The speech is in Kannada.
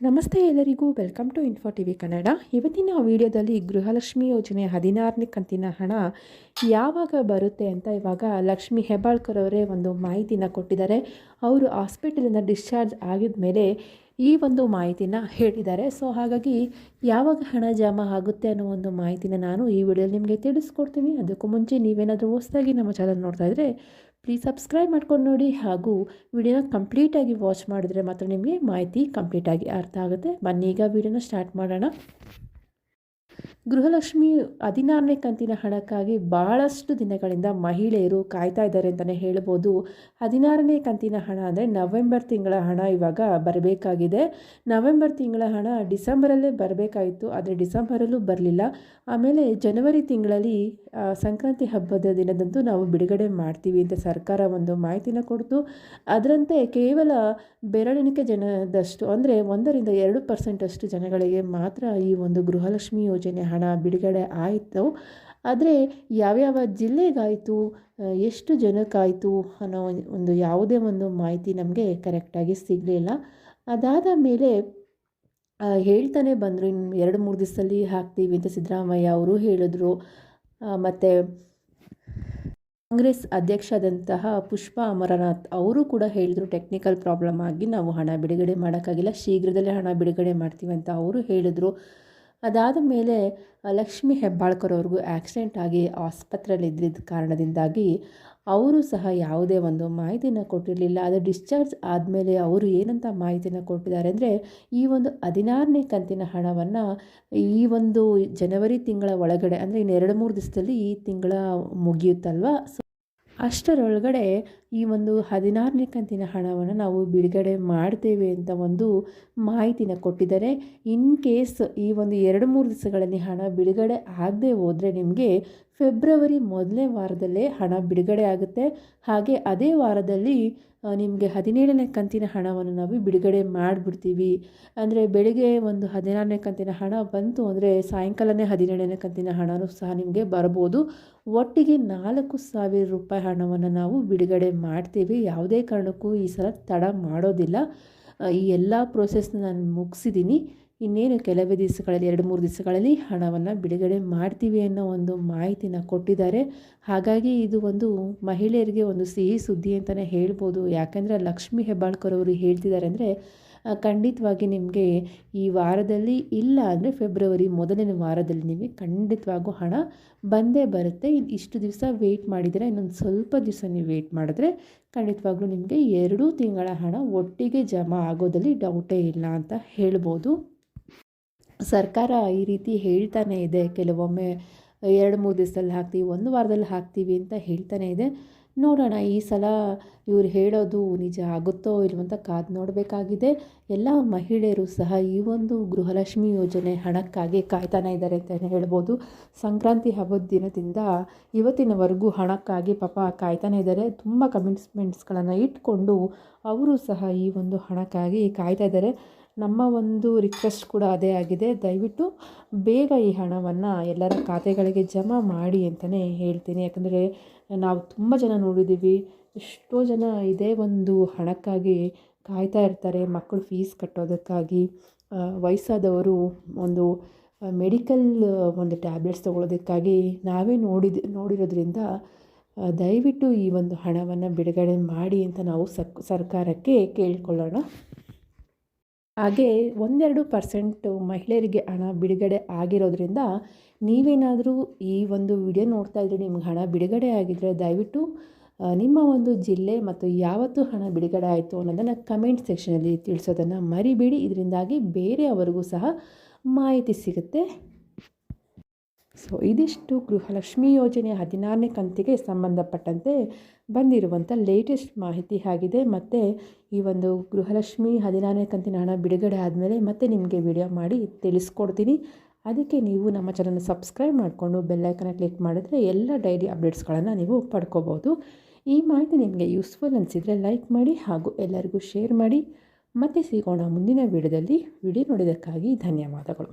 ನಮಸ್ತೆ ಎಲ್ಲರಿಗೂ, welcome to Info T V Kannada. ಇವತ್ತಿನ ವಿಡಿಯೋದಲ್ಲಿ ಗೃಹಲಕ್ಷ್ಮಿ ಯೋಜನೆ ಹದಿನಾರನೇ ಕಂತಿನ ಹಣ ಯಾವಾಗ ಬರುತ್ತೆ ಅಂತ ಇವಾಗ ಲಕ್ಷ್ಮಿ ಹೆಬ್ಬಾಳ್ಕರ್ ಅವರೇ ಒಂದು ಮಾಹಿತಿನ ಕೊಟ್ಟಿದ್ದಾರೆ. ಅವರು ಹಾಸ್ಪಿಟಲಿಂದ ಡಿಸ್ಚಾರ್ಜ್ ಆಗಿದ ಮೇಲೆ ಈ ಒಂದು ಮಾಹಿತಿನ ಹೇಳಿದ್ದಾರೆ. ಸೊ ಹಾಗಾಗಿ ಯಾವಾಗ ಹಣ ಜಮಾ ಆಗುತ್ತೆ ಅನ್ನೋ ಒಂದು ಮಾಹಿತಿನ ನಾನು ಈ ವಿಡಿಯೋದಲ್ಲಿ ನಿಮಗೆ ತಿಳಿಸ್ಕೊಡ್ತೀನಿ. ಅದಕ್ಕೂ ಮುಂಚೆ ನೀವೇನಾದರೂ ಹೊಸದಾಗಿ ನಮ್ಮ ಚಾನಲ್ ನೋಡ್ತಾ ಇದ್ದರೆ ಪ್ಲೀಸ್ ಸಬ್ಸ್ಕ್ರೈಬ್ ಮಾಡ್ಕೊಂಡು ನೋಡಿ ಹಾಗೂ ವಿಡಿಯೋನ ಕಂಪ್ಲೀಟಾಗಿ ವಾಚ್ ಮಾಡಿದ್ರೆ ಮಾತ್ರ ನಿಮಗೆ ಮಾಹಿತಿ ಕಂಪ್ಲೀಟಾಗಿ ಅರ್ಥ ಆಗುತ್ತೆ. ಬನ್ನಿ, ಈಗ ವಿಡಿಯೋನ ಸ್ಟಾರ್ಟ್ ಮಾಡೋಣ. ಗೃಹಲಕ್ಷ್ಮಿ ಹದಿನಾರನೇ ಕಂತಿನ ಹಣಕ್ಕಾಗಿ ಭಾಳಷ್ಟು ದಿನಗಳಿಂದ ಮಹಿಳೆಯರು ಕಾಯ್ತಾ ಇದ್ದಾರೆ ಅಂತಲೇ ಹೇಳ್ಬೋದು. ಹದಿನಾರನೇ ಕಂತಿನ ಹಣ ಅಂದರೆ ನವೆಂಬರ್ ತಿಂಗಳ ಹಣ ಇವಾಗ ಬರಬೇಕಾಗಿದೆ. ನವೆಂಬರ್ ತಿಂಗಳ ಹಣ ಡಿಸೆಂಬರಲ್ಲೇ ಬರಬೇಕಾಯಿತು, ಆದರೆ ಡಿಸೆಂಬರಲ್ಲೂ ಬರಲಿಲ್ಲ. ಆಮೇಲೆ ಜನವರಿ ತಿಂಗಳಲ್ಲಿ ಸಂಕ್ರಾಂತಿ ಹಬ್ಬದ ದಿನದಂತೂ ನಾವು ಬಿಡುಗಡೆ ಮಾಡ್ತೀವಿ ಅಂತ ಸರ್ಕಾರ ಒಂದು ಮಾಹಿತಿನ ಕೊಡ್ತು. ಅದರಂತೆ ಕೇವಲ ಬೆರಳೆಣಿಕೆ ಜನದಷ್ಟು ಅಂದರೆ ಒಂದರಿಂದ ಎರಡು ಪರ್ಸೆಂಟಷ್ಟು ಜನಗಳಿಗೆ ಮಾತ್ರ ಈ ಒಂದು ಗೃಹಲಕ್ಷ್ಮಿ ಯೋಜನೆ ಹಣ ಬಿಡುಗಡೆ ಆಯಿತು. ಆದರೆ ಯಾವ್ಯಾವ ಜಿಲ್ಲೆಗಾಯಿತು ಎಷ್ಟು ಜನಕ್ಕಾಯಿತು ಅನ್ನೋ ಒಂದು ಯಾವುದೇ ಒಂದು ಮಾಹಿತಿ ನಮಗೆ ಕರೆಕ್ಟಾಗಿ ಸಿಗಲಿಲ್ಲ. ಅದಾದ ಮೇಲೆ ಹೇಳ್ತಾನೆ ಬಂದರು ಇನ್ನು ಎರಡು ಮೂರು ದಿವಸದಲ್ಲಿ ಹಾಕ್ತೀವಿ ಅಂತ ಸಿದ್ದರಾಮಯ್ಯ ಅವರು ಹೇಳಿದ್ರು. ಮತ್ತು ಕಾಂಗ್ರೆಸ್ ಅಧ್ಯಕ್ಷದಂತಹ ಪುಷ್ಪ ಅಮರನಾಥ್ ಅವರು ಕೂಡ ಹೇಳಿದರು ಟೆಕ್ನಿಕಲ್ ಪ್ರಾಬ್ಲಮ್ ಆಗಿ ನಾವು ಹಣ ಬಿಡುಗಡೆ ಮಾಡೋಕ್ಕಾಗಿಲ್ಲ, ಶೀಘ್ರದಲ್ಲೇ ಹಣ ಬಿಡುಗಡೆ ಮಾಡ್ತೀವಿ ಅಂತ ಅವರು ಹೇಳಿದರು. ಅದಾದ ಮೇಲೆ, ಲಕ್ಷ್ಮಿ ಹೆಬ್ಬಾಳ್ಕರ್ ಅವ್ರಿಗೂ ಆಕ್ಸಿಡೆಂಟ್ ಆಗಿ ಆಸ್ಪತ್ರೆಯಲ್ಲಿ ಇದ್ದಿದ್ದ ಕಾರಣದಿಂದಾಗಿ ಅವರು ಸಹ ಯಾವುದೇ ಒಂದು ಮಾಹಿತಿಯನ್ನು ಕೊಟ್ಟಿರಲಿಲ್ಲ. ಅದು ಡಿಸ್ಚಾರ್ಜ್ ಆದಮೇಲೆ ಅವರು ಏನಂತ ಮಾಹಿತಿನ ಕೊಟ್ಟಿದ್ದಾರೆ ಅಂದರೆ, ಈ ಒಂದು ಹದಿನಾರನೇ ಕಂತಿನ ಹಣವನ್ನು ಈ ಒಂದು ಜನವರಿ ತಿಂಗಳ ಒಳಗಡೆ, ಅಂದರೆ ಇನ್ನೆರಡು ಮೂರು ದಿವಸದಲ್ಲಿ ಈ ತಿಂಗಳ ಮುಗಿಯುತ್ತಲ್ವ? ಅಷ್ಟರೊಳಗಡೆ ಈ ಒಂದು ಹದಿನಾರನೇ ಕಂತಿನ ಹಣವನ್ನು ನಾವು ಬಿಡುಗಡೆ ಮಾಡ್ತೇವೆ ಅಂತ ಒಂದು ಮಾಹಿತಿನ ಕೊಟ್ಟಿದ್ದಾರೆ. ಇನ್ ಕೇಸ್ ಈ ಒಂದು ಎರಡು ಮೂರು ದಿವಸಗಳಲ್ಲಿ ಹಣ ಬಿಡುಗಡೆ ಆಗದೆ ಹೋದರೆ ನಿಮಗೆ ಫೆಬ್ರವರಿ ಮೊದಲನೇ ವಾರದಲ್ಲೇ ಹಣ ಬಿಡುಗಡೆ ಆಗುತ್ತೆ. ಹಾಗೆ ಅದೇ ವಾರದಲ್ಲಿ ನಿಮಗೆ ಹದಿನೇಳನೇ ಕಂತಿನ ಹಣವನ್ನು ನಾವು ಬಿಡುಗಡೆ ಮಾಡಿಬಿಡ್ತೀವಿ. ಅಂದರೆ ಬೆಳಿಗ್ಗೆ ಒಂದು ಹದಿನಾರನೇ ಕಂತಿನ ಹಣ ಬಂತು ಅಂದರೆ ಸಾಯಂಕಾಲನೇ ಹದಿನೇಳನೇ ಕಂತಿನ ಹಣನೂ ಸಹ ನಿಮಗೆ ಬರ್ಬೋದು. ಒಟ್ಟಿಗೆ ನಾಲ್ಕು ಸಾವಿರ ರೂಪಾಯಿ ಹಣವನ್ನು ನಾವು ಬಿಡುಗಡೆ ಮಾಡ್ತೀವಿ. ಯಾವುದೇ ಕಾರಣಕ್ಕೂ ಈ ಸಲ ತಡ ಮಾಡೋದಿಲ್ಲ. ಈ ಎಲ್ಲ ಪ್ರೋಸೆಸ್ನ ನಾನು ಮುಗಿಸಿದ್ದೀನಿ ಇನ್ನೇನು ಕೆಲವೇ ದಿವಸಗಳಲ್ಲಿ, ಎರಡು, ಮೂರು ದಿವಸಗಳಲ್ಲಿ ಹಣವನ್ನು ಬಿಡುಗಡೆ ಮಾಡ್ತೀವಿ ಅನ್ನೋ ಒಂದು ಮಾಹಿತಿನ ಕೊಟ್ಟಿದ್ದಾರೆ. ಹಾಗಾಗಿ ಇದು ಒಂದು ಮಹಿಳೆಯರಿಗೆ ಒಂದು ಸಿಹಿ ಸುದ್ದಿ ಅಂತಲೇ ಹೇಳ್ಬೋದು. ಯಾಕೆಂದರೆ ಲಕ್ಷ್ಮಿ ಹೆಬ್ಬಾಳ್ಕರ್ ಅವರು ಹೇಳ್ತಿದ್ದಾರೆ ಅಂದರೆ ಖಂಡಿತವಾಗಿ ನಿಮಗೆ ಈ ವಾರದಲ್ಲಿ ಇಲ್ಲ ಅಂದರೆ ಫೆಬ್ರವರಿ ಮೊದಲನೇ ವಾರದಲ್ಲಿ ನಿಮಗೆ ಖಂಡಿತವಾಗೂ ಹಣ ಬಂದೇ ಬರುತ್ತೆ. ಇಷ್ಟು ದಿವಸ ವೆಯ್ಟ್ ಮಾಡಿದರೆ ಇನ್ನೊಂದು ಸ್ವಲ್ಪ ದಿವಸ ನೀವು ವೆಯ್ಟ್ ಮಾಡಿದ್ರೆ ಖಂಡಿತವಾಗ್ಲೂ ನಿಮಗೆ ಎರಡೂ ತಿಂಗಳ ಹಣ ಒಟ್ಟಿಗೆ ಜಮಾ ಆಗೋದಲ್ಲಿ ಡೌಟೇ ಇಲ್ಲ ಅಂತ ಹೇಳ್ಬೋದು. ಸರ್ಕಾರ ಈ ರೀತಿ ಹೇಳ್ತಾನೆ ಇದೆ. ಕೆಲವೊಮ್ಮೆ ಎರಡು ಮೂರು ದಿವಸದಲ್ಲಿ ಹಾಕ್ತೀವಿ, ಒಂದು ವಾರದಲ್ಲಿ ಹಾಕ್ತೀವಿ ಅಂತ ಹೇಳ್ತಾನೆ ಇದೆ. ನೋಡೋಣ, ಈ ಸಲ ಇವ್ರು ಹೇಳೋದು ನಿಜ ಆಗುತ್ತೋ ಇಲ್ವಂತ ಕಾದು ನೋಡಬೇಕಾಗಿದೆ. ಎಲ್ಲ ಮಹಿಳೆಯರು ಸಹ ಈ ಒಂದು ಗೃಹಲಕ್ಷ್ಮಿ ಯೋಜನೆ ಹಣಕ್ಕಾಗಿ ಕಾಯ್ತಾನೆ ಇದ್ದಾರೆ ಅಂತಲೇ ಹೇಳ್ಬೋದು. ಸಂಕ್ರಾಂತಿ ಹಬ್ಬದ ದಿನದಿಂದ ಇವತ್ತಿನವರೆಗೂ ಹಣಕ್ಕಾಗಿ ಪಾಪ ಕಾಯ್ತಾನೆ ಇದ್ದಾರೆ. ತುಂಬ ಕಮಿಟ್ಸ್ಮೆಂಟ್ಸ್ಗಳನ್ನು ಇಟ್ಕೊಂಡು ಅವರು ಸಹ ಈ ಒಂದು ಹಣಕ್ಕಾಗಿ ಕಾಯ್ತಾ ಇದ್ದಾರೆ. ನಮ್ಮ ಒಂದು ರಿಕ್ವೆಸ್ಟ್ ಕೂಡ ಅದೇ ಆಗಿದೆ. ದಯವಿಟ್ಟು ಬೇಗ ಈ ಹಣವನ್ನು ಎಲ್ಲರ ಖಾತೆಗಳಿಗೆ ಜಮಾ ಮಾಡಿ ಅಂತಲೇ ಹೇಳ್ತೀನಿ. ಯಾಕಂದರೆ ನಾವು ತುಂಬ ಜನ ನೋಡಿದ್ದೀವಿ. ಎಷ್ಟೋ ಜನ ಇದೇ ಒಂದು ಹಣಕ್ಕಾಗಿ ಕಾಯ್ತಾ ಇರ್ತಾರೆ ಮಕ್ಕಳು ಫೀಸ್ ಕಟ್ಟೋದಕ್ಕಾಗಿ. ವಯಸ್ಸಾದವರು ಒಂದು ಮೆಡಿಕಲ್ ಒಂದು ಟ್ಯಾಬ್ಲೆಟ್ಸ್ ತೊಗೊಳೋದಕ್ಕಾಗಿ ನಾವೇ ನೋಡಿದ, ನೋಡಿರೋದ್ರಿಂದ ದಯವಿಟ್ಟು ಈ ಒಂದು ಹಣವನ್ನು ಬಿಡುಗಡೆ ಮಾಡಿ ಅಂತ ನಾವು ಸರ್ಕಾರಕ್ಕೆ ಕೇಳಿಕೊಳ್ಳೋಣ. ಹಾಗೆ ಒಂದೆರಡು ಪರ್ಸೆಂಟು ಮಹಿಳೆಯರಿಗೆ ಹಣ ಬಿಡುಗಡೆ ಆಗಿರೋದ್ರಿಂದ ನೀವೇನಾದರೂ ಈ ಒಂದು ವಿಡಿಯೋ ನೋಡ್ತಾ ಇದ್ರೆ ನಿಮ್ಗೆ ಹಣ ಬಿಡುಗಡೆ ಆಗಿದ್ದರೆ ದಯವಿಟ್ಟು ನಿಮ್ಮ ಒಂದು ಜಿಲ್ಲೆ ಮತ್ತು ಯಾವತ್ತು ಹಣ ಬಿಡುಗಡೆ ಆಯಿತು ಅನ್ನೋದನ್ನು ಕಮೆಂಟ್ ಸೆಕ್ಷನಲ್ಲಿ ತಿಳಿಸೋದನ್ನು ಮರಿಬೇಡಿ. ಇದರಿಂದಾಗಿ ಬೇರೆಯವರಿಗೂ ಸಹ ಮಾಹಿತಿ ಸಿಗುತ್ತೆ. ಸೊ ಇದಿಷ್ಟು ಗೃಹಲಕ್ಷ್ಮಿ ಯೋಜನೆ ಹದಿನಾರನೇ ಕಂತಿಗೆ ಸಂಬಂಧಪಟ್ಟಂತೆ ಬಂದಿರುವಂಥ ಲೇಟೆಸ್ಟ್ ಮಾಹಿತಿ ಆಗಿದೆ. ಮತ್ತು ಈ ಒಂದು ಗೃಹಲಕ್ಷ್ಮಿ ಹದಿನಾರನೇ ಕಂತಿನ ಹಣ ಬಿಡುಗಡೆ ಆದಮೇಲೆ ಮತ್ತೆ ನಿಮಗೆ ವಿಡಿಯೋ ಮಾಡಿ ತಿಳಿಸ್ಕೊಡ್ತೀನಿ. ಅದಕ್ಕೆ ನೀವು ನಮ್ಮ ಚಾನಲ್ನ ಸಬ್ಸ್ಕ್ರೈಬ್ ಮಾಡಿಕೊಂಡು ಬೆಲ್ಲೈಕನ್ನ ಕ್ಲಿಕ್ ಮಾಡಿದ್ರೆ ಎಲ್ಲ ಡೈಲಿ ಅಪ್ಡೇಟ್ಸ್ಗಳನ್ನು ನೀವು ಪಡ್ಕೋಬೋದು. ಈ ಮಾಹಿತಿ ನಿಮಗೆ ಯೂಸ್ಫುಲ್ ಅನಿಸಿದರೆ ಲೈಕ್ ಮಾಡಿ ಹಾಗೂ ಎಲ್ಲರಿಗೂ ಶೇರ್ ಮಾಡಿ. ಮತ್ತೆ ಸಿಗೋಣ ಮುಂದಿನ ವಿಡಿಯೋದಲ್ಲಿ ವಿಡಿಯೋ ನೋಡಿದ್ದಕ್ಕಾಗಿ ಧನ್ಯವಾದಗಳು.